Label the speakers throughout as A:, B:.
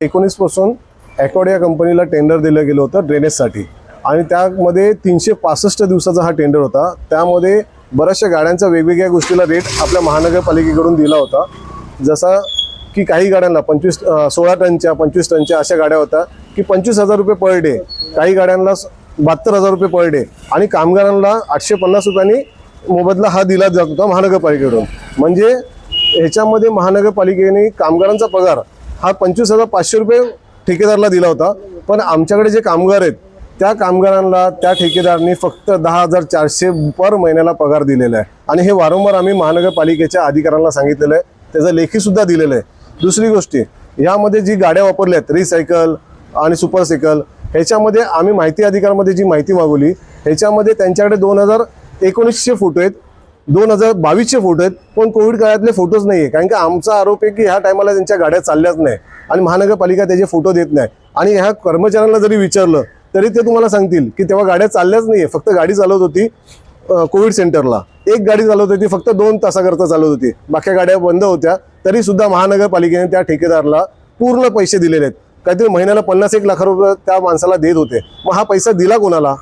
A: एकोणीसपासून या कंपनीला टेंडर दिलं गेलं होतं ड्रेनेजसाठी आणि त्यामध्ये तीनशे पासष्ट दिवसाचा हा टेंडर होता. त्यामध्ये बऱ्याचशा गाड्यांचा वेगवेगळ्या गोष्टीला रेट आपल्या महानगरपालिकेकडून दिला होता. जसा की काही गाड्यांना पंचवीस सोळा टनच्या पंचवीस टनच्या अशा गाड्या होत्या की पंचवीस हजार रुपये पर डे काही गाड्यांना बहात्तर हजार रुपये पर डे आणि कामगारांना आठशे पन्नास रुपयांनी मोबदला हा दिला जात होता महानगरपालिकेकडून. म्हणजे ह्याच्यामध्ये महानगरपालिकेने कामगारांचा पगार हा पंचवीस हजार पाचशे रुपये ठेकेदारला दिला होता. पण आमच्याकडे जे कामगार आहेत त्या कामगारांना त्या ठेकेदारांनी फक्त दहा हजार चारशे पर महिन्याला पगार दिलेला आहे. आणि हे वारंवार आम्ही महानगरपालिकेच्या अधिकाऱ्यांना सांगितलेलं आहे. त्याचं लेखीसुद्धा दिलेलं आहे. दुसरी गोष्टी यामध्ये जी गाड्या वापरल्या आहेत रिसायकल आणि सुपरसायकल ह्याच्यामध्ये आम्ही माहिती अधिकारामध्ये जी माहिती मागवली ह्याच्यामध्ये त्यांच्याकडे दोन हजार एकोणीसशे फोटो आहेत. दोन हजार बावीसचे फोटो आहेत पण कोविड काळातले फोटोज नाही आहे कारण की आमचा आरोप आहे की ह्या टायमाला त्यांच्या गाड्या चालल्याच नाही. आणि महानगरपालिका त्याचे फोटो देत नाही. आणि ह्या कर्मचाऱ्यांना जरी विचारलं तरी ते तुम्हाला सांगतील की तेव्हा गाड्या चालल्याच नाही आहे फक्त गाडी चालवत होती कोविड सेंटरला एक गाडी चालवत होती फक्त दोन तासाकरता चालवत होती. बाकी गाड्या बंद होत्या. तरी सुद्धा महानगरपालिकेने त्या ठेकेदारला पूर्ण पैसे दिलेले आहेत. काहीतरी महिन्याला पन्नास एक लाख रुपये त्या माणसाला देत होते. मग हा पैसा दिला कोणाला?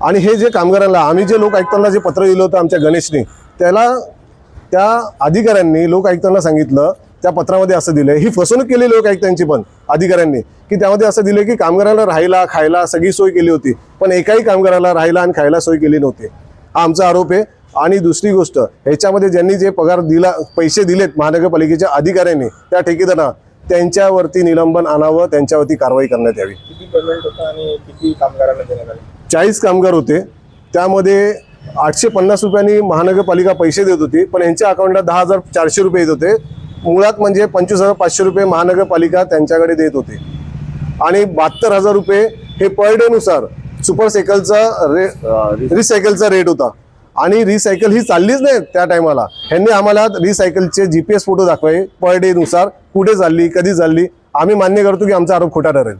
A: आणि हे जे कामगारांना आम्ही जे लोक आयुक्तांना जे पत्र दिलं होतं आमच्या गणेशने त्याला त्या अधिकाऱ्यांनी लोक आयुक्तांना सांगितलं त्या पत्रामध्ये असं दिलं ही फसवणूक केली लोक आयुक्तांची पण अधिकाऱ्यांनी की त्यामध्ये असं दिलं की कामगाराला राहायला खायला सगळी सोय केली होती पण एकाही कामगाराला राहायला आणि खायला सोय केली नव्हती. हा आमचा आरोप आहे. आणि दुसरी गोष्ट ह्याच्यामध्ये ज्यांनी जे पगार दिला पैसे दिलेत महानगरपालिकेच्या अधिकाऱ्यांनी त्या ठेकेदारांना त्यांच्यावरती निलंबन आणावं त्यांच्यावरती कारवाई करण्यात यावी.
B: किती पेमेंट होतं आणि किती कामगारांना देण्यात आले?
A: चाळीस कामगार होते. त्यामध्ये आठशे पन्नास रुपयांनी महानगरपालिका पैसे देत होती पण यांच्या अकाउंटला दहा हजार चारशे रुपये येत होते. मुळात म्हणजे पंचवीस हजार पाचशे रुपये महानगरपालिका त्यांच्याकडे देत होते. आणि बहात्तर हजार रुपये हे पर डेनुसार सुपर सायकलचा रे रिसायकलचा रेट होता. आणि रिसायकल ही चाललीच नाही त्या टायमाला ह्यांनी आम्हाला रिसायकलचे जी पी एस फोटो दाखवाय पर डेनुसार कुठे चालली कधी चालली आम्ही मान्य करतो की आमचा आरोप खोटा ठरेल.